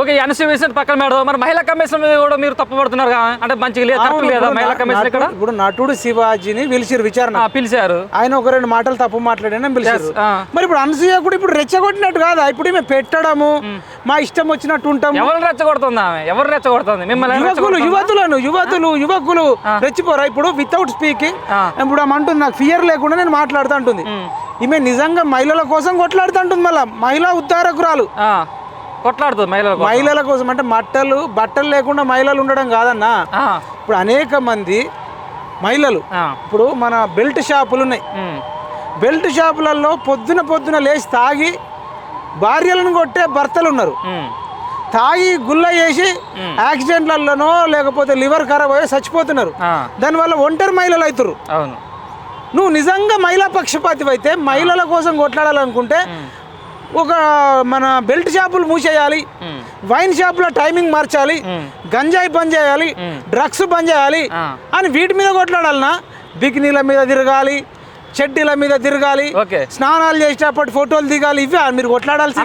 Okay Anasuya విషయం పక్కన madam. మరి మహిళా కమిషన్ మీద కూడా మీరు తప్పు పడుతున్నారు కదా? అంటే మంచిగా లేదు లేదా మహిళా కమిషన్ ఇక్కడ? నటుడు- ఇప్పుడు నటుడు శివాజీని పిలిచిరు విచారణ. పిలిచారు. ఆయన ఒక రెండు మాటలు తప్పు మాట్లాడానని పిలిచారు. మరి ఇప్పుడు అనసూయ కూడా ఇప్పుడు రెచ్చగొట్టినట్టు కాదా? ఇప్పుడు మేము పెట్టడము మా ఇష్టం వచ్చినట్టు ఉంటాము ఎవరు రెచ్చగొడుతుంది ఆమె? ఎవరు రెచ్చగొడుతుంది? మిమ్మల్ని యువకులు? యువతులను యువతులు యువకులు రెచ్చిపోరా? ఇప్పుడు వితౌట్ స్పీకింగ్. ఇప్పుడు ఆమె అంటుంది నాకు ఫియర్ లేకుండా నేను మాట్లాడుతూ ఉంటుంది ఈమె నిజంగా మహిళల కోసం కొట్లాడుతుంటుంది మళ్ళీ. మహిళా ఉద్ధారకురాలు. కొట్లాడుతుంది మహిళల. మహిళల కోసం అంటే మట్టలు బట్టలు లేకుండా మహిళలు ఉండడం కాదన్నా. ఇప్పుడు అనేక మంది మహిళలు ఇప్పుడు మన బెల్ట్ షాపులు ఉన్నాయి. బెల్ట్ షాపులలో పొద్దున పొద్దున లేచి తాగి భార్యలను కొట్టే భర్తలు ఉన్నారు. తాగి గుల్ల చేసి యాక్సిడెంట్లలోనో లేకపోతే లివర్ ఖరాబ్ అయ్యి చచ్చిపోతున్నారు. దానివల్ల ఒంటరి మహిళలు అవుతారు అవును. నువ్వు నిజంగా మహిళా పక్షపాతి అయితే మహిళల కోసం కొట్లాడాలనుకుంటే ఒక మన బెల్ట్ షాపులు మూసేయాలి. వైన్ షాపుల టైమింగ్ మార్చాలి. గంజాయి బంద్ చేయాలి. డ్రగ్స్ బంద్ చేయాలి. అని వీటి మీద కొట్లాడాలన్నా బికినీల మీద తిరగాలి. చెడ్డీల మీద తిరగాలి. స్నానాలు చేసేటప్పుడు ఫోటోలు దిగాలి. ఇవే మీరు కొట్లాడాల్సి